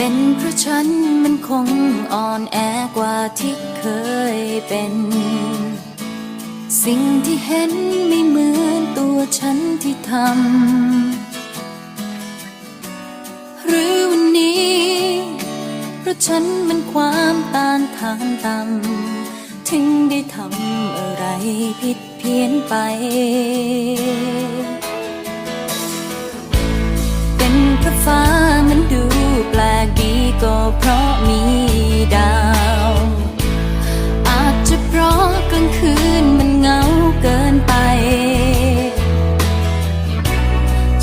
เป็นเพราะฉันมันคงอ่อนแอกว่าที่เคยเป็น สิ่งที่เห็นไม่เหมือนตัวฉันที่ทำ หรือวันนี้ เพราะฉันมันความต้านทานต่ำ ถึงได้ทำอะไรผิดเพี้ยนไปเป็นเพราะฟ้า ก็เพราะมีดาว อาจจะเพราะกลางคืนมันเหงาเกินไป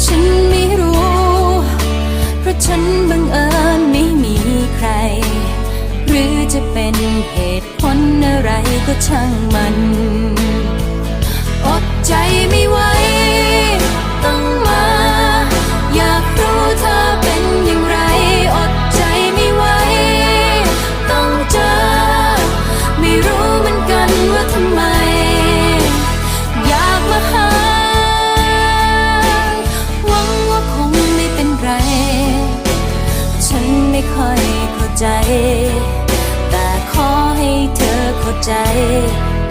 ฉันไม่รู้ เพราะฉันบังเอิญไม่มีใคร หรือจะเป็นเหตุผลอะไรก็ช่างมัน อดใจไม่ ใจ แต่ขอให้เธอเข้าใจ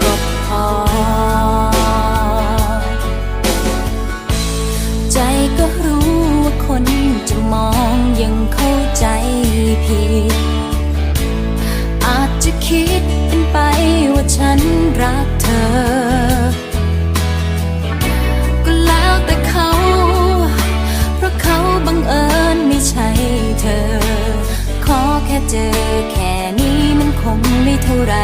ก็พอ ใจก็รู้ว่าคนจะมองยังเข้าใจ เจอแค่นี้มันคงไม่เท่าไร